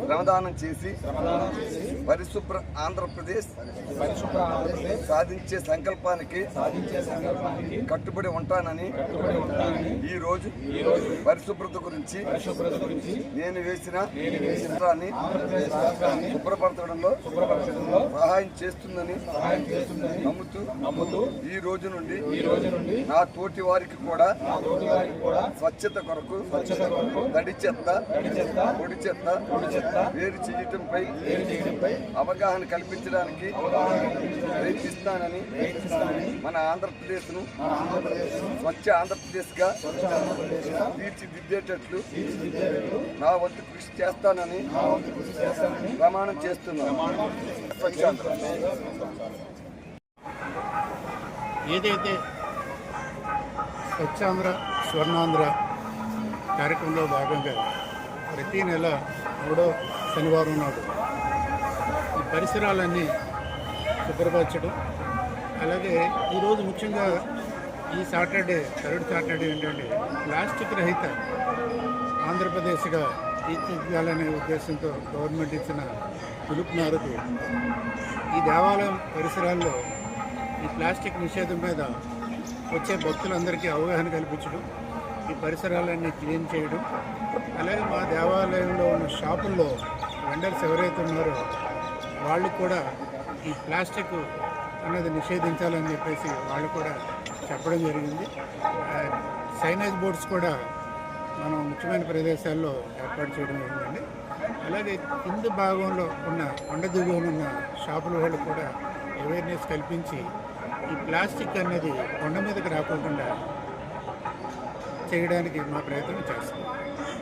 శ్రమదానం చేసి పరిశుభ్ర ఆంధ్రప్రదేశ్ సాధించే సంకల్పానికి కట్టుబడి ఉంటానని ఈ రోజు పరిశుభ్రత గురించి నేను వేసిన చిత్రాన్ని శుభ్రపరచడంలో శుభ్రపరచడంలో సహాయం చేస్తుందని సహాయం చేస్తుందని నమ్ముతూ నమ్ముతూ ఈ రోజు నుండి ఈ రోజు నుండి నా తోటి వారికి కూడా స్వచ్ఛత కొరకు స్వచ్ఛత కొరకు తడి చెత్త తడి చెత్త పొడి చెత్త పొడి చెత్త వేరు చేయటంపై వేరు చేయడంపై అవగాహన కల్పించడానికి ప్రయత్నిస్తానని మన ఆంధ్రప్రదేశ్ను మన ఆంధ్రప్రదేశ్ స్వచ్ఛ ఆంధ్రప్రదేశ్గా తీర్చిదిద్దేటట్లు తీర్చిదిద్దేటట్లు నా వంతు కృషి చేస్తానని నా వంతు కృషి చేస్తానని ప్రమాణం చేస్తున్నాను. స్వచ్ఛాంధ్ర ఏదైతే స్వచ్ఛాంధ్ర స్వర్ణాంధ్ర కార్యక్రమంలో భాగంగా ప్రతి నెల మూడో శనివారం నాడు ఈ పరిసరాలన్నీ భద్రపరచడం అలాగే ఈరోజు ముఖ్యంగా ఈ సాటర్డే థర్డ్ సాటర్డే ఏంటంటే ప్లాస్టిక్ రహిత ఆంధ్రప్రదేశ్గా తీర్చిదిద్దాలనే ఉద్దేశంతో గవర్నమెంట్ ఇచ్చిన పిలుపు మేరకు ఈ దేవాలయం పరిసరాల్లో ఈ ప్లాస్టిక్ నిషేధం మీద వచ్చే భక్తులందరికీ అవగాహన కల్పించడం ఈ పరిసరాలన్నీ క్లీన్ చేయడం అలాగే మా దేవాలయంలో ఉన్న షాపుల్లో వెండర్స్ ఎవరైతే ఉన్నారో వాళ్ళు కూడా ఈ ప్లాస్టిక్ అనేది నిషేధించాలని చెప్పేసి వాళ్ళు కూడా చెప్పడం జరిగింది. సైనేజ్ బోర్డ్స్ కూడా మనం ముఖ్యమైన ప్రదేశాల్లో ఏర్పాటు చేయడం జరిగిందండి. అలాగే కింది భాగంలో ఉన్న కొండ దిగువన ఉన్న షాపుల వాళ్ళు కూడా అవేర్నెస్ కల్పించి ఈ ప్లాస్టిక్ అనేది కొండ మీదకి రాకుండా చేయడానికి మా ప్రయత్నం చేస్తాం